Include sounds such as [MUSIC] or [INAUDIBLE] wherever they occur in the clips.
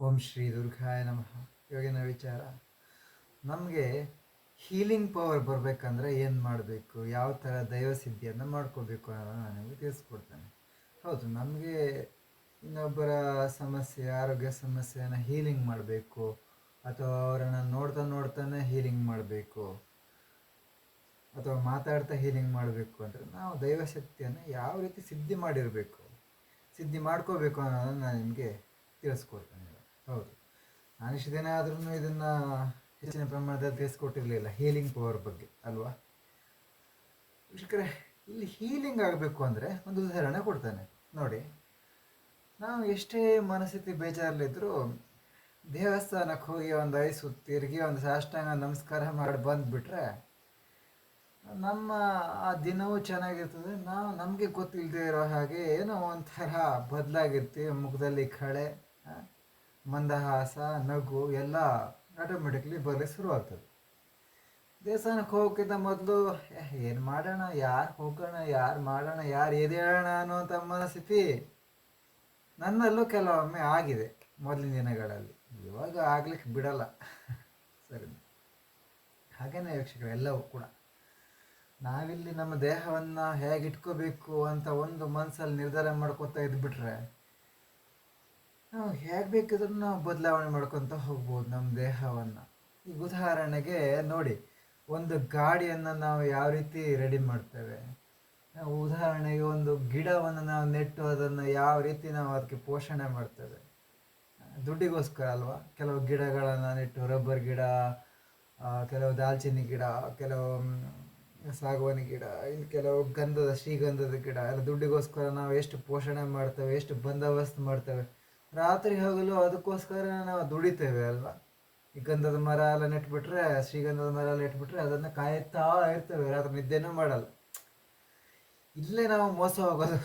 ಓಂ ಶ್ರೀ ದುರ್ಗಾಯ ನಮಃ. ಇವಾಗಿನ ವಿಚಾರ, ನಮಗೆ ಹೀಲಿಂಗ್ ಪವರ್ ಬರಬೇಕಂದ್ರೆ ಏನು ಮಾಡಬೇಕು? ಯಾವ ಥರ ದೈವ ಸಿದ್ಧಿಯನ್ನು ಮಾಡ್ಕೋಬೇಕು ಅನ್ನೋದನ್ನು ನಾನು ನಿಮಗೆ ತಿಳಿಸ್ಕೊಡ್ತೇನೆ. ಹೌದು, ನಮಗೆ ಇನ್ನೊಬ್ಬರ ಸಮಸ್ಯೆ, ಆರೋಗ್ಯ ಸಮಸ್ಯೆಯನ್ನು ಹೀಲಿಂಗ್ ಮಾಡಬೇಕು, ಅಥವಾ ಅವರನ್ನು ನೋಡ್ತಾ ನೋಡ್ತಾನೆ ಹೀಲಿಂಗ್ ಮಾಡಬೇಕು, ಅಥವಾ ಮಾತಾಡ್ತಾ ಹೀಲಿಂಗ್ ಮಾಡಬೇಕು ಅಂದರೆ ನಾವು ದೈವಶಕ್ತಿಯನ್ನು ಯಾವ ರೀತಿ ಸಿದ್ಧಿ ಮಾಡಿರಬೇಕು, ಸಿದ್ಧಿ ಮಾಡ್ಕೋಬೇಕು ಅನ್ನೋದನ್ನು ನಾನು ನಿಮಗೆ ತಿಳಿಸ್ಕೊಡ್ತೇನೆ. ಹೌದು. ನಾನು ಇಷ್ಟು ದಿನ ಆದ್ರೂ ಇದನ್ನು ಹೆಚ್ಚಿನ ಪ್ರಮಾಣದಲ್ಲಿ ತಿಳಿಸ್ಕೊಟ್ಟಿರಲಿಲ್ಲ ಹೀಲಿಂಗ್ ಪವರ್ ಬಗ್ಗೆ ಅಲ್ವಾ? ವೀಕ್ಷಕರೇ ಇಲ್ಲಿ ಹೀಲಿಂಗ್ ಆಗಬೇಕು ಅಂದರೆ ಒಂದು ಉದಾಹರಣೆ ಕೊಡ್ತಾನೆ. ನೋಡಿ, ನಾವು ಎಷ್ಟೇ ಮನಸ್ಥಿತಿ ಬೇಜಾರಲ್ಲಿದ್ದರೂ ದೇವಸ್ಥಾನಕ್ಕೆ ಹೋಗಿ ಒಂದು ಐಸು ತಿರುಗಿ ಒಂದು ಸಾಷ್ಟಾಂಗ ನಮಸ್ಕಾರ ಮಾಡಿ ಬಂದುಬಿಟ್ರೆ ನಮ್ಮ ಆ ದಿನವೂ ಚೆನ್ನಾಗಿರ್ತದೆ. ನಾವು ನಮಗೆ ಗೊತ್ತಿಲ್ಲದೆ ಇರೋ ಹಾಗೆ ಏನೋ ಒಂಥರ ಬದಲಾಗಿರ್ತೀವಿ, ಮುಖದಲ್ಲಿ ಕಳೆ ಮಂದಹಾಸ, ನಗು ಎಲ್ಲ ಆಟೋಮೆಟಿಕ್ಲಿ ಬರಲಿಕ್ಕೆ ಶುರುವಾಗ್ತದೆ ದೇವಸ್ಥಾನಕ್ಕೆ ಹೋಗೋಕ್ಕಿಂತ ಮೊದಲು ಏನು ಮಾಡೋಣ? ಯಾರು ಹೋಗೋಣ? ಯಾರು ಮಾಡೋಣ? ಯಾರು ಎದೇಳೋಣ ಅನ್ನುವಂಥ ಮನಸ್ಥಿತಿ ನನ್ನಲ್ಲೂ ಕೆಲವೊಮ್ಮೆ ಆಗಿದೆ ಮೊದಲಿನ ದಿನಗಳಲ್ಲಿ. ಇವಾಗ ಆಗ್ಲಿಕ್ಕೆ ಬಿಡಲ್ಲ. ಸರಿ. ಹಾಗೇನೆ ವೀಕ್ಷಕರು, ಎಲ್ಲವೂ ಕೂಡ. ನಾವಿಲ್ಲಿ ನಮ್ಮ ದೇಹವನ್ನು ಹೇಗೆ ಇಟ್ಕೋಬೇಕು ಅಂತ ಒಂದು ಮನಸ್ಸಲ್ಲಿ ನಿರ್ಧಾರ ಮಾಡ್ಕೊತಾ ಇದ್ಬಿಟ್ರೆ ನಾವು ಹೇಗೆ ಬೇಕಿದ್ರೂ ನಾವು ಬದಲಾವಣೆ ಮಾಡ್ಕೊತ ಹೋಗ್ಬೋದು ನಮ್ಮ ದೇಹವನ್ನು. ಈಗ ಉದಾಹರಣೆಗೆ ನೋಡಿ, ಒಂದು ಗಾಡಿಯನ್ನು ನಾವು ಯಾವ ರೀತಿ ರೆಡಿ ಮಾಡ್ತೇವೆ? ನಾವು ಉದಾಹರಣೆಗೆ ಒಂದು ಗಿಡವನ್ನು ನಾವು ನೆಟ್ಟು ಅದನ್ನು ಯಾವ ರೀತಿ ನಾವು ಅದಕ್ಕೆ ಪೋಷಣೆ ಮಾಡ್ತೇವೆ? ದುಡ್ಡಿಗೋಸ್ಕರ ಅಲ್ವಾ? ಕೆಲವು ಗಿಡಗಳನ್ನು ನೆಟ್ಟು, ರಬ್ಬರ್ ಗಿಡ ಕೆಲವು ದಾಲ್ಚಿನ್ನಿ ಗಿಡ, ಕೆಲವು ಸಾಗುವಾನಿ ಗಿಡ ಇನ್ನು ಕೆಲವು ಗಂಧದ ಶ್ರೀಗಂಧದ ಗಿಡ, ಎಲ್ಲ ದುಡ್ಡಿಗೋಸ್ಕರ ನಾವು ಎಷ್ಟು ಪೋಷಣೆ ಮಾಡ್ತೇವೆ, ಎಷ್ಟು ಬಂದೋಬಸ್ತ್ ಮಾಡ್ತೇವೆ? ರಾತ್ರಿ ಹಗಲು ಅದಕ್ಕೋಸ್ಕರ ನಾವು ದುಡಿತೇವೆ ಅಲ್ವಾ? ಈ ಗಂಧದ ಮರ ಎಲ್ಲ ನೆಟ್ಬಿಟ್ರೆ, ಶ್ರೀಗಂಧದ ಮರ ಎಲ್ಲ ಇಟ್ಬಿಟ್ರೆ ಅದನ್ನು ಕಾಯುತ್ತಾ ಇರ್ತೇವೆ, ರಾತ್ರಿ ನಿದ್ದೆನೂ ಮಾಡಲ್ಲ. ಇಲ್ಲೇ ನಾವು ಮೋಸ ಹೋಗೋದು.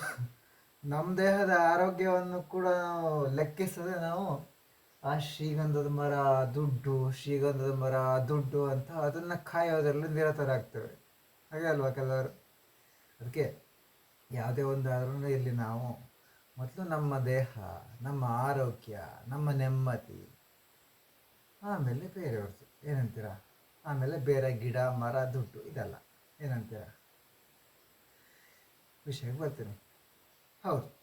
ನಮ್ಮ ದೇಹದ ಆರೋಗ್ಯವನ್ನು ಕೂಡ ನಾವು ಲೆಕ್ಕಿಸದೆ ನಾವು, ಆ ಶ್ರೀಗಂಧದ ಮರ, ದುಡ್ಡು, ಶ್ರೀಗಂಧದ ಮರ, ದುಡ್ಡು ಅಂತ ಅದನ್ನು ಕಾಯೋದ್ರಲ್ಲಿ ನಿರತರಾಗ್ತೇವೆ. ಹಾಗೆ ಅಲ್ವಾ ಕೆಲವರು? ಅದಕ್ಕೆ ಯಾವುದೇ ಒಂದಾದ್ರೂ ಇಲ್ಲಿ ನಾವು ಮೊದಲು ನಮ್ಮ ದೇಹ, ನಮ್ಮ ಆರೋಗ್ಯ, ನಮ್ಮ ನೆಮ್ಮದಿ, ಆಮೇಲೆ ಬೇರೆಯವ್ರದ್ದು. ಏನಂತೀರ? ಆಮೇಲೆ ಬೇರೆ ಗಿಡ, ಮರ, ದುಡ್ಡು, ಇದೆಲ್ಲ. ಏನಂತೀರ? ವಿಷಯಕ್ಕೆ ಬರ್ತೀನಿ. ಹೌದು.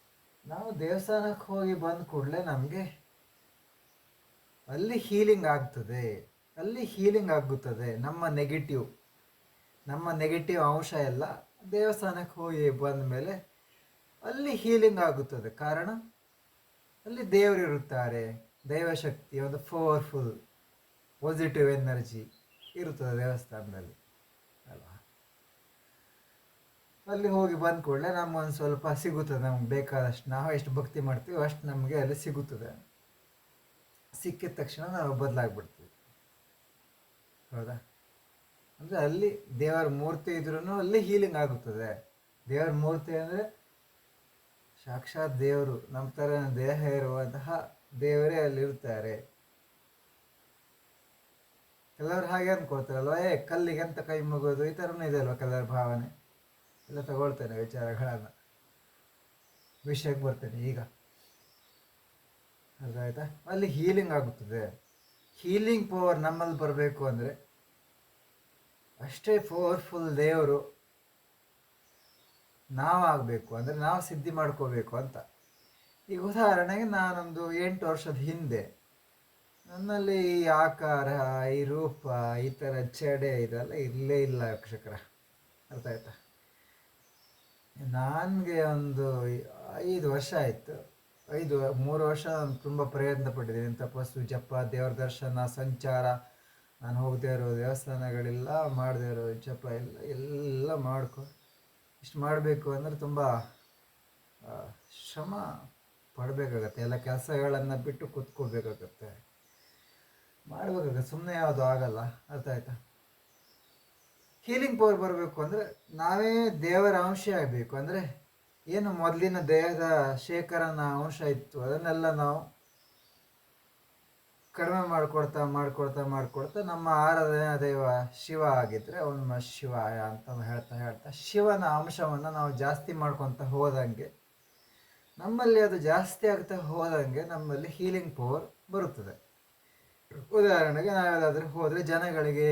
ನಾವು ದೇವಸ್ಥಾನಕ್ಕೆ ಹೋಗಿ ಬಂದ ಕೂಡಲೇ ನಮಗೆ ಅಲ್ಲಿ ಹೀಲಿಂಗ್ ಆಗ್ತದೆ. ಅಲ್ಲಿ ಹೀಲಿಂಗ್ ಆಗುತ್ತದೆ. ನಮ್ಮ ನೆಗೆಟಿವ್ ನಮ್ಮ ನೆಗೆಟಿವ್ ಅಂಶ ಎಲ್ಲ ದೇವಸ್ಥಾನಕ್ಕೆ ಹೋಗಿ ಬಂದ ಮೇಲೆ ಅಲ್ಲಿ ಹೀಲಿಂಗ್ ಆಗುತ್ತದೆ. ಕಾರಣ? ಅಲ್ಲಿ ದೇವರು ಇರುತ್ತಾರೆ. ದೈವಶಕ್ತಿ, ಒಂದು ಪವರ್ಫುಲ್ ಪಾಸಿಟಿವ್ ಎನರ್ಜಿ ಇರುತ್ತದೆ ದೇವಸ್ಥಾನದಲ್ಲಿ. ಅಲ್ವಾ? ಅಲ್ಲಿ ಹೋಗಿ ಬಂದ ಕೂಡಲೇ ನಮಗೊಂದು ಸ್ವಲ್ಪ ಸಿಗುತ್ತದೆ. ನಮ್ಗೆ ಬೇಕಾದಷ್ಟು ನಾವು ಎಷ್ಟು ಭಕ್ತಿ ಮಾಡ್ತೀವಿ ಅಷ್ಟು ನಮಗೆ ಅಲ್ಲಿ ಸಿಗುತ್ತದೆ. ಸಿಕ್ಕಿದ ತಕ್ಷಣ ನಾವು ಬದಲಾಗ್ಬಿಡ್ತೀವಿ. ಹೌದಾ? ಅಂದರೆ ಅಲ್ಲಿ ದೇವರ ಮೂರ್ತಿ ಇದ್ರೂ ಅಲ್ಲಿ ಹೀಲಿಂಗ್ ಆಗುತ್ತದೆ. ದೇವರ ಮೂರ್ತಿ ಅಂದರೆ ಸಾಕ್ಷಾತ್ ದೇವರು ನಮ್ಮ ಥರ ದೇಹ ಇರುವಂತಹ ದೇವರೇ ಅಲ್ಲಿರ್ತಾರೆ. ಕೆಲವರು ಹಾಗೆ ಅನ್ಕೋತಾರಲ್ವ ಏ, ಕಲ್ಲಿಗೆ ಅಂತ ಕೈ ಮುಗೋದು ಈ ಥರನೂ ಇದೆ ಅಲ್ವ ಕೆಲವರ ಭಾವನೆ. ಎಲ್ಲ ತಗೊಳ್ತೇನೆ ವಿಚಾರಗಳನ್ನು. ವಿಷಯಕ್ಕೆ ಬರ್ತೇನೆ ಈಗ. ಅರ್ಥಾಯ್ತಾ ಅಲ್ಲಿ ಹೀಲಿಂಗ್ ಆಗುತ್ತದೆ. ಹೀಲಿಂಗ್ ಪವರ್ ನಮ್ಮಲ್ಲಿ ಬರಬೇಕು ಅಂದರೆ, ಅಷ್ಟೇ ಪವರ್ಫುಲ್ ದೇವರು ನಾವಾಗಬೇಕು, ಅಂದರೆ ನಾವು ಸಿದ್ಧಿ ಮಾಡ್ಕೋಬೇಕು ಅಂತ. ಈಗ ಉದಾಹರಣೆಗೆ ನಾನೊಂದು ಎಂಟು ವರ್ಷದ ಹಿಂದೆ ನನ್ನಲ್ಲಿ ಈ ಆಕಾರ, ಈ ರೂಪ, ಈ ಥರ ಚಡೆ ಇದೆಲ್ಲ ಇರಲೇ ಇಲ್ಲ ಯಕ್ಷಕರ ಅರ್ಥ ಆಯ್ತಾ? ನನಗೆ ಒಂದು ಐದು ವರ್ಷ ಆಯಿತು. ಐದು, ಮೂರು ವರ್ಷ ನಾನು ತುಂಬ ಪ್ರಯತ್ನ ಪಟ್ಟಿದ್ದೀನಿ. ತಪಸ್ಸು ಜಪ, ದೇವ್ರ ದರ್ಶನ, ಸಂಚಾರ, ನಾನು ಹೋಗದೇ ಇರೋ ದೇವಸ್ಥಾನಗಳೆಲ್ಲ, ಮಾಡದೇ ಇರೋ ಜಪ ಎಲ್ಲ ಎಲ್ಲ ಮಾಡ್ಕೊ ಇಷ್ಟು ಮಾಡಬೇಕು ಅಂದರೆ ತುಂಬ ಶ್ರಮ ಪಡಬೇಕಾಗತ್ತೆ. ಎಲ್ಲ ಕೆಲಸಗಳನ್ನು ಬಿಟ್ಟು ಕೂತ್ಕೋಬೇಕಾಗತ್ತೆ ಮಾಡಬೇಕಾಗತ್ತೆ. ಸುಮ್ಮನೆ ಯಾವುದು ಆಗಲ್ಲ. ಅರ್ಥ ಆಯ್ತಾ? ಹೀಲಿಂಗ್ ಪವರ್ ಬರಬೇಕು ಅಂದರೆ ನಾವೇ ದೇವರ ಅಂಶ ಆಗಬೇಕು. ಅಂದರೆ ಏನು ಮೊದಲಿನ ದೇಹದ ಶೇಖರನ ಅಂಶ ಇತ್ತು. ಅದನ್ನೆಲ್ಲ ನಾವು ಕಡಿಮೆ ಮಾಡ್ಕೊಡ್ತಾ ಮಾಡ್ಕೊಡ್ತಾ ಮಾಡಿಕೊಡ್ತಾ ನಮ್ಮ ಆರಾಧನೆ ದೈವ ಶಿವ ಆಗಿದ್ರೆ ಅವನು ಶಿವ ಅಂತ ಹೇಳ್ತಾ ಹೇಳ್ತಾ ಶಿವನ ಅಂಶವನ್ನು ನಾವು ಜಾಸ್ತಿ ಮಾಡ್ಕೊತ ಹೋದಂಗೆ ನಮ್ಮಲ್ಲಿ ಅದು ಜಾಸ್ತಿ ಆಗ್ತಾ ಹೋದಂಗೆ ನಮ್ಮಲ್ಲಿ ಹೀಲಿಂಗ್ ಪವರ್ ಬರುತ್ತದೆ. ಉದಾಹರಣೆಗೆ ನಾವೆಲ್ಲಾದರೂ ಹೋದರೆ ಜನಗಳಿಗೆ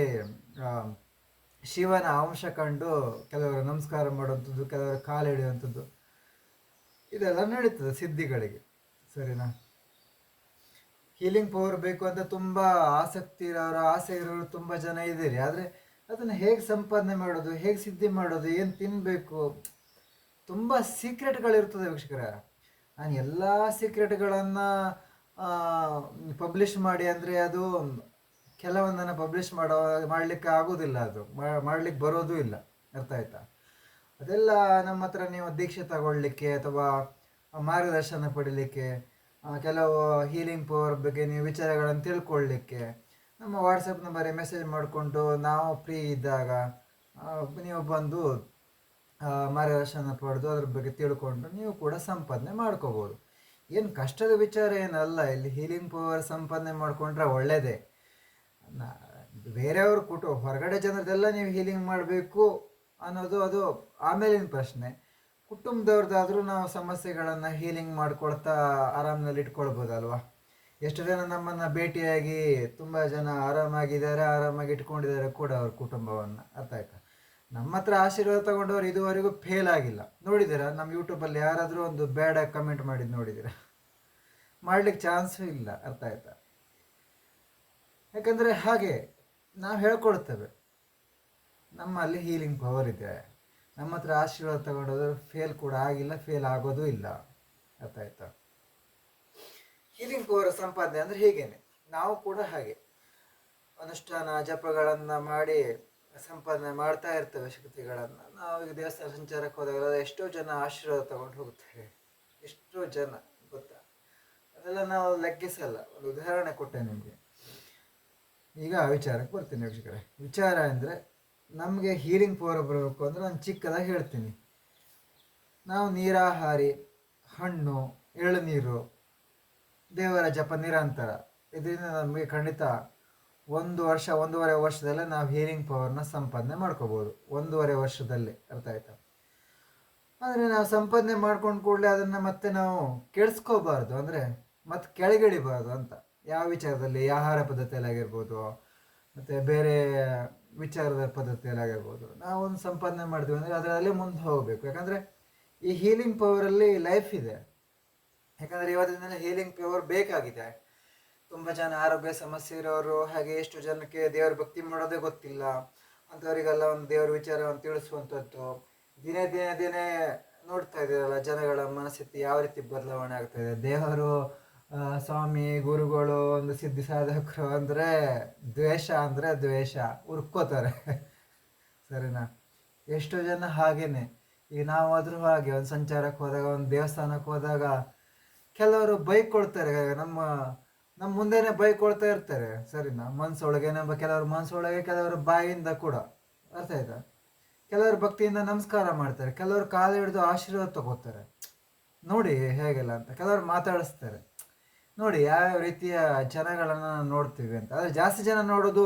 ಶಿವನ ಅಂಶ ಕಂಡು ಕೆಲವರು ನಮಸ್ಕಾರ ಮಾಡುವಂಥದ್ದು, ಕೆಲವರು ಕಾಲು ಹಿಡಿಯುವಂಥದ್ದು ಇದೆಲ್ಲ ನಡೀತದೆ ಸಿದ್ಧಿಗಳಿಗೆ. ಸರಿನಾ? ಹೀಲಿಂಗ್ ಪವರ್ ಬೇಕು ಅಂತ ತುಂಬ ಆಸಕ್ತಿ ಇರೋರು, ಆಸೆ ಇರೋರು ತುಂಬ ಜನ ಇದ್ದೀರಿ. ಆದರೆ ಅದನ್ನು ಹೇಗೆ ಸಂಪಾದನೆ ಮಾಡೋದು, ಹೇಗೆ ಸಿದ್ಧಿ ಮಾಡೋದು, ಏನು ತಿನ್ನಬೇಕು ತುಂಬ ಸೀಕ್ರೆಟ್ಗಳಿರ್ತದೆ ವೀಕ್ಷಕರ. ನಾನು ಎಲ್ಲ ಸೀಕ್ರೆಟ್ಗಳನ್ನು ಪಬ್ಲಿಷ್ ಮಾಡಿ ಅಂದರೆ ಅದು ಕೆಲವೊಂದನ್ನು ಪಬ್ಲಿಷ್ ಮಾಡೋ, ಮಾಡಲಿಕ್ಕೆ ಆಗೋದಿಲ್ಲ ಅದು. ಮಾಡಲಿಕ್ಕೆ ಬರೋದು ಇಲ್ಲ. ಅರ್ಥ ಆಯ್ತಾ? ಅದೆಲ್ಲ ನಮ್ಮ ಹತ್ರ ನೀವು ದೀಕ್ಷೆ ತಗೊಳ್ಳಿಕ್ಕೆ ಅಥವಾ ಮಾರ್ಗದರ್ಶನ ಪಡೀಲಿಕ್ಕೆ ಕೆಲವು ಹೀಲಿಂಗ್ ಪವರ್ ಬಗ್ಗೆ ನೀವು ವಿಚಾರಗಳನ್ನು ತಿಳ್ಕೊಳ್ಳಿಕ್ಕೆ ನಮ್ಮ ವಾಟ್ಸಪ್ ನಂಬರಿಗೆ ಮೆಸೇಜ್ ಮಾಡಿಕೊಂಡು ನಾವು ಫ್ರೀ ಇದ್ದಾಗ ನೀವು ಬಂದು ಮಾರ್ಗದರ್ಶನ ಪಡೆದು ಅದ್ರ ಬಗ್ಗೆ ತಿಳ್ಕೊಂಡು ನೀವು ಕೂಡ ಸಂಪಾದನೆ ಮಾಡ್ಕೋಬೋದು. ಏನು ಕಷ್ಟದ ವಿಚಾರ ಏನಲ್ಲ, ಇಲ್ಲಿ ಹೀಲಿಂಗ್ ಪವರ್ ಸಂಪಾದನೆ ಮಾಡಿಕೊಂಡ್ರೆ ಒಳ್ಳೆಯದೇ ಬೇರೆಯವ್ರ ಕುಟು ಹೊರಗಡೆ ಜನರದೆಲ್ಲ ನೀವು ಹೀಲಿಂಗ್ ಮಾಡಬೇಕು ಅನ್ನೋದು ಅದು ಆಮೇಲಿನ ಪ್ರಶ್ನೆ. ಕುಟುಂಬದವ್ರದ್ದಾದ್ರೂ ನಾವು ಸಮಸ್ಯೆಗಳನ್ನು ಹೀಲಿಂಗ್ ಮಾಡ್ಕೊಳ್ತಾ ಆರಾಮ್ನಲ್ಲಿ ಇಟ್ಕೊಳ್ಬೋದಲ್ವಾ? ಎಷ್ಟು ಜನ ನಮ್ಮನ್ನು ಭೇಟಿಯಾಗಿ ತುಂಬ ಜನ ಆರಾಮಾಗಿದ್ದಾರೆ, ಆರಾಮಾಗಿ ಇಟ್ಕೊಂಡಿದ್ದಾರೆ ಕೂಡ ಅವ್ರ ಕುಟುಂಬವನ್ನು. ಅರ್ಥ ಆಯ್ತಾ? ನಮ್ಮ ಹತ್ರ ಆಶೀರ್ವಾದ ತಗೊಂಡವ್ರು ಇದುವರೆಗೂ ಫೇಲ್ ಆಗಿಲ್ಲ. ನೋಡಿದ್ದೀರಾ? ನಮ್ಮ ಯೂಟ್ಯೂಬಲ್ಲಿ ಯಾರಾದರೂ ಒಂದು ಬ್ಯಾಡ್ ಕಮೆಂಟ್ ಮಾಡಿದ್ದು ನೋಡಿದ್ದೀರಾ? ಮಾಡ್ಲಿಕ್ಕೆ ಚಾನ್ಸೂ ಇಲ್ಲ. ಅರ್ಥ ಆಯ್ತಾ? ಯಾಕಂದರೆ ಹಾಗೆ ನಾವು ಹೇಳ್ಕೊಳ್ತೇವೆ. ನಮ್ಮಲ್ಲಿ ಹೀಲಿಂಗ್ ಪವರ್ ಇದೆ. ನಮ್ಮ ಹತ್ರ ಆಶೀರ್ವಾದ ತಗೊಂಡೋದ್ರೆ ಫೇಲ್ ಕೂಡ ಆಗಿಲ್ಲ ಫೇಲ್ ಆಗೋದು ಇಲ್ಲ. ಅರ್ಥ ಆಯ್ತಾ ಹೀಲಿಂಗ್ ಪವರ್ ಸಂಪಾದನೆ ಅಂದ್ರೆ ಹೀಗೇನೆ? ನಾವು ಕೂಡ ಹಾಗೆ. ಅನುಷ್ಠಾನ, ಜಪಗಳನ್ನ ಮಾಡಿ ಸಂಪಾದನೆ ಮಾಡ್ತಾ ಇರ್ತೇವೆ ಶಕ್ತಿಗಳನ್ನ. ನಾವು ಈಗ ದೇವಸ್ಥಾನ ಸಂಚಾರಕ್ಕೆ ಹೋದಾಗ ಎಷ್ಟೋ ಜನ ಆಶೀರ್ವಾದ ತಗೊಂಡು ಹೋಗ್ತಾರೆ. ಎಷ್ಟೋ ಜನ, ಗೊತ್ತಾ? ಅದೆಲ್ಲ ನಾವು ಲೆಕ್ಕಿಸಲ್ಲ. ಒಂದು ಉದಾಹರಣೆ ಕೊಟ್ಟೆ ನಿಮಗೆ. ಈಗ ವಿಚಾರಕ್ಕೆ ಬರ್ತೀನಿ ವೀಕ್ಷಕರೇ. ವಿಚಾರ ಅಂದರೆ ನಮಗೆ ಹೀಲಿಂಗ್ ಪವರ್ ಬರಬೇಕು ಅಂದರೆ ನಾನು ಚಿಕ್ಕದಾಗಿ ಹೇಳ್ತೀನಿ. ನಾವು ನೀರಾಹಾರಿ, ಹಣ್ಣು, ಎಳನೀರು, ದೇವರ ಜಪ ನಿರಂತರ. ಇದರಿಂದ ನಮಗೆ ಖಂಡಿತ ಒಂದು ವರ್ಷ, ಒಂದೂವರೆ ವರ್ಷದಲ್ಲೇ ನಾವು ಹೀಲಿಂಗ್ ಪವರ್ನ ಸಂಪಾದನೆ ಮಾಡ್ಕೋಬೋದು. ಒಂದೂವರೆ ವರ್ಷದಲ್ಲಿ, ಅರ್ಥ ಆಯ್ತಾ? ಆದರೆ ನಾವು ಸಂಪಾದನೆ ಮಾಡ್ಕೊಂಡು ಕೂಡಲೇ ಅದನ್ನು ಮತ್ತೆ ನಾವು ಕೆಡಿಸ್ಕೋಬಾರ್ದು. ಅಂದರೆ ಮತ್ತೆ ಕೆಳಗಿಳಿಬಾರ್ದು ಅಂತ. ಯಾವ ವಿಚಾರದಲ್ಲಿ ಆಹಾರ ಪದ್ಧತಿಯಲ್ಲಿ ಆಗಿರ್ಬೋದು ಮತ್ತು ಬೇರೆ ವಿಚಾರದ ಪದ್ಧತಿಯಲ್ಲಿ ಆಗಿರ್ಬೋದು ನಾವು ಒಂದು ಸಂಪಾದನೆ ಮಾಡ್ತೀವಿ ಅಂದರೆ ಅದರಲ್ಲಿ ಮುಂದೆ ಹೋಗಬೇಕು. ಯಾಕಂದರೆ ಈ ಹೀಲಿಂಗ್ ಪವರಲ್ಲಿ ಲೈಫ್ ಇದೆ. ಯಾಕಂದರೆ ಇವತ್ತಿನ ಹೀಲಿಂಗ್ ಪವರ್ ಬೇಕಾಗಿದೆ. ತುಂಬ ಜನ ಆರೋಗ್ಯ ಸಮಸ್ಯೆ ಇರೋರು, ಹಾಗೆ ಎಷ್ಟು ಜನಕ್ಕೆ ದೇವರ ಭಕ್ತಿ ಮಾಡೋದೇ ಗೊತ್ತಿಲ್ಲ. ಅಂಥವರಿಗೆಲ್ಲ ಒಂದು ದೇವರ ವಿಚಾರವನ್ನು ತಿಳಿಸುವಂಥದ್ದು. ದಿನೇ ದಿನೇ ದಿನೇ ನೋಡ್ತಾ ಇದ್ದೀರಲ್ಲ ಜನಗಳ ಮನಸ್ಥಿತಿ ಯಾವ ರೀತಿ ಬದಲಾವಣೆ ಆಗ್ತಾ ಇದೆ. ದೇವರು ಸ್ವಾಮಿ, ಗುರುಗಳು, ಒಂದು ಸಿದ್ಧಿ ಸಾಧಕರು ಅಂದರೆ ದ್ವೇಷ ಅಂದರೆ ದ್ವೇಷ. ಉರ್ಕೋತಾರೆ [LAUGHS] ಸರಿನಾ? ಎಷ್ಟೋ ಜನ ಹಾಗೇನೆ. ಈಗ ನಾವಾದರೂ ಹಾಗೆ, ಒಂದು ಸಂಚಾರಕ್ಕೆ ಹೋದಾಗ, ಒಂದು ದೇವಸ್ಥಾನಕ್ಕೆ ಹೋದಾಗ, ಕೆಲವರು ಬೈಕೊಳ್ತಾರೆ. ನಮ್ಮ ನಮ್ಮ ಮುಂದೆನೆ ಬೈಕೊಳ್ತಾ ಇರ್ತಾರೆ. ಸರಿನಾ? ಮನಸ್ಸೊಳಗೆ ನಮ್ಮ ಕೆಲವರು ಮನಸ್ಸೊಳಗೆ ಕೆಲವರು ಬಾಯಿಂದ ಕೂಡ. ಅರ್ಥ ಆಯ್ತಾ? ಕೆಲವರು ಭಕ್ತಿಯಿಂದ ನಮಸ್ಕಾರ ಮಾಡ್ತಾರೆ. ಕೆಲವರು ಕಾಲು ಹಿಡಿದು ಆಶೀರ್ವಾದ ತಗೋತಾರೆ. ನೋಡಿ ಹೇಗೆಲ್ಲ ಅಂತ. ಕೆಲವರು ಮಾತಾಡಿಸ್ತಾರೆ. ನೋಡಿ ಯಾವ್ಯಾವ ರೀತಿಯ ಜನಗಳನ್ನು ನೋಡ್ತೀವಿ ಅಂತ. ಆದರೆ ಜಾಸ್ತಿ ಜನ ನೋಡೋದು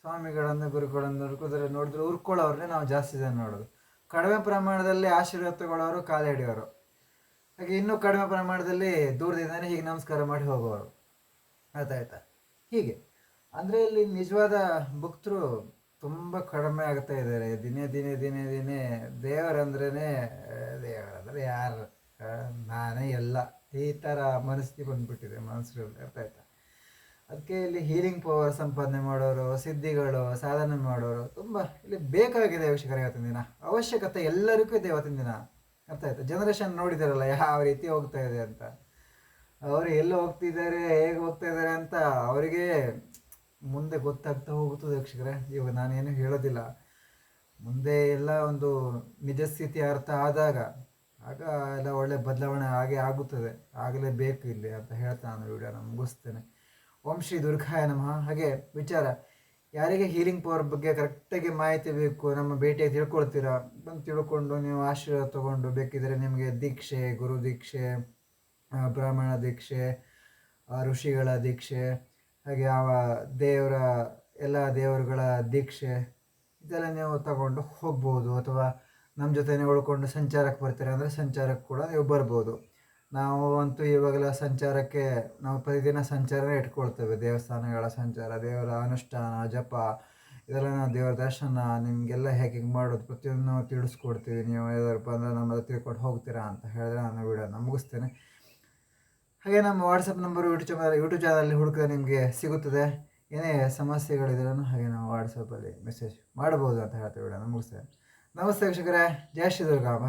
ಸ್ವಾಮಿಗಳನ್ನು, ಗುರುಗಳನ್ನು ನೋಡ್ಕೋದ್ರೆ ನೋಡಿದ್ರೆ ಉರ್ಕೊಳ್ಳೋರನ್ನೇ ನಾವು ಜಾಸ್ತಿ ಜನ ನೋಡೋದು. ಕಡಿಮೆ ಪ್ರಮಾಣದಲ್ಲಿ ಆಶೀರ್ವಾದ ತಗೊಳ್ಳೋರು, ಕಾಲು ಹಿಡಿಯೋರು. ಹಾಗೆ ಇನ್ನೂ ಕಡಿಮೆ ಪ್ರಮಾಣದಲ್ಲಿ ದೂರದಿಂದನೇ ಹೀಗೆ ನಮಸ್ಕಾರ ಮಾಡಿ ಹೋಗೋರು. ಆಯ್ತಾಯ್ತಾ ಹೀಗೆ. ಅಂದರೆ ಇಲ್ಲಿ ನಿಜವಾದ ಭಕ್ತರು ತುಂಬ ಕಡಿಮೆ ಆಗ್ತಾ ಇದ್ದಾರೆ. ದಿನೇ ದಿನೇ ದಿನೇ ದಿನೇ ದೇವರಂದ್ರೇ ದೇವರಂದ್ರೆ ಯಾರು? ನಾನೇ ಎಲ್ಲ. ಈ ಥರ ಮನಸ್ಥಿತಿ ಬಂದುಬಿಟ್ಟಿದೆ ಮನಸ್ಸುಗಳಲ್ಲಿ. ಅರ್ಥ ಆಯ್ತಾ? ಅದಕ್ಕೆ ಇಲ್ಲಿ ಹೀಲಿಂಗ್ ಪವರ್ ಸಂಪಾದನೆ ಮಾಡೋರು, ಸಿದ್ಧಿಗಳು, ಸಾಧನೆ ಮಾಡೋರು ತುಂಬ ಇಲ್ಲಿ ಬೇಕಾಗಿದೆ ವೀಕ್ಷಕರ ಇವತ್ತಿನ ದಿನ. ಅವಶ್ಯಕತೆ ಎಲ್ಲರಿಗೂ ಇದೆ ಇವತ್ತಿನ ದಿನ. ಅರ್ಥ ಆಯ್ತಾ? ಜನರೇಷನ್ ನೋಡಿದಾರಲ್ಲ, ಯಾವ ರೀತಿ ಹೋಗ್ತಾ ಇದೆ ಅಂತ. ಅವರು ಎಲ್ಲಿ ಹೋಗ್ತಿದ್ದಾರೆ, ಹೇಗೆ ಹೋಗ್ತಾ ಇದ್ದಾರೆ ಅಂತ ಅವರಿಗೆ ಮುಂದೆ ಗೊತ್ತಾಗ್ತಾ ಹೋಗುತ್ತದೆ ವೀಕ್ಷಕರೇ. ಇವಾಗ ನಾನೇನು ಹೇಳೋದಿಲ್ಲ. ಮುಂದೆ ಎಲ್ಲ ಒಂದು ನಿಜ ಸ್ಥಿತಿ ಅರ್ಥ ಆದಾಗ ಆಗ ಎಲ್ಲ ಒಳ್ಳೆ ಬದಲಾವಣೆ ಆಗೇ ಆಗುತ್ತದೆ. ಆಗಲೇ ಬೇಕು ಇಲ್ಲಿ ಅಂತ ಹೇಳ್ತಾ ನಾನು ವಿಡಿಯೋನ ಮುಗಿಸ್ತೇನೆ. ಓಂ ಶ್ರೀ ದುರ್ಗಾಯ ನಮಃ. ಹಾಗೆ ವಿಚಾರ, ಯಾರಿಗೆ ಹೀಲಿಂಗ್ ಪವರ್ ಬಗ್ಗೆ ಕರೆಕ್ಟಾಗಿ ಮಾಹಿತಿ ಬೇಕು, ನಮ್ಮ ಭೇಟಿಯಾಗಿ ತಿಳ್ಕೊಳ್ತೀರಾ? ಬಂದು ತಿಳ್ಕೊಂಡು ನೀವು ಆಶೀರ್ವಾದ ತೊಗೊಂಡು ಬೇಕಿದ್ರೆ ನಿಮಗೆ ದೀಕ್ಷೆ, ಗುರು ದೀಕ್ಷೆ ಬ್ರಾಹ್ಮಣ ದೀಕ್ಷೆ ಋಷಿಗಳ ದೀಕ್ಷೆ, ಹಾಗೆ ಆ, ದೇವರ, ಎಲ್ಲ ದೇವರುಗಳ ದೀಕ್ಷೆ, ಇದೆಲ್ಲ ನೀವು ತಗೊಂಡು ಹೋಗ್ಬೋದು ಅಥವಾ ನಮ್ಮ ಜೊತೆನೇ ಉಳ್ಕೊಂಡು ಸಂಚಾರಕ್ಕೆ ಬರ್ತಾರೆ ಅಂದರೆ ಸಂಚಾರಕ್ಕೆ ಕೂಡ ನೀವು ಬರ್ಬೋದು. ನಾವು ಅಂತೂ ಇವಾಗೆಲ್ಲ ಸಂಚಾರಕ್ಕೆ ನಾವು ಪ್ರತಿದಿನ ಸಂಚಾರನೇ ಇಟ್ಕೊಳ್ತೇವೆ. ದೇವಸ್ಥಾನಗಳ ಸಂಚಾರ, ದೇವರ ಅನುಷ್ಠಾನ, ಜಪ, ಇದೆಲ್ಲ ನಾವು ದೇವರ ದರ್ಶನ, ನಿಮಗೆಲ್ಲ ಹೇಗೆ ಹಿಂಗೆ ಮಾಡೋದು ಪ್ರತಿಯೊಂದು ನಾವು ತಿಳಿಸ್ಕೊಡ್ತೀವಿ. ನೀವು ಯಾವ್ದಾರಪ್ಪ ನಮ್ಮ ಹತ್ರ ತಿಳ್ಕೊಂಡು ಹೋಗ್ತೀರಾ ಅಂತ ಹೇಳಿದ್ರೆ ನಾನು ವಿಡಿಯೋನ ಮುಗಿಸ್ತೇನೆ. ಹಾಗೆ ನಮ್ಮ WhatsApp number YouTube channel YouTube ಚಾನಲಲ್ಲಿ ಹುಡುಕಿದ್ರೆ ನಿಮಗೆ ಸಿಗುತ್ತದೆ. ಏನೇ ಸಮಸ್ಯೆಗಳಿದ್ರೂ ಹಾಗೆ ನಾವು ವಾಟ್ಸಪ್ಪಲ್ಲಿ ಮೆಸೇಜ್ ಮಾಡ್ಬೋದು ಅಂತ ಹೇಳ್ತೀವಿ ವಿಡಿಯೋನ ಮುಗಿಸ್ತೇನೆ. ನಮಸ್ತೆ ವೀಕ್ಷಕರೇ ಜಯ ಶ್ರೀ ದುರ್ಗಾ.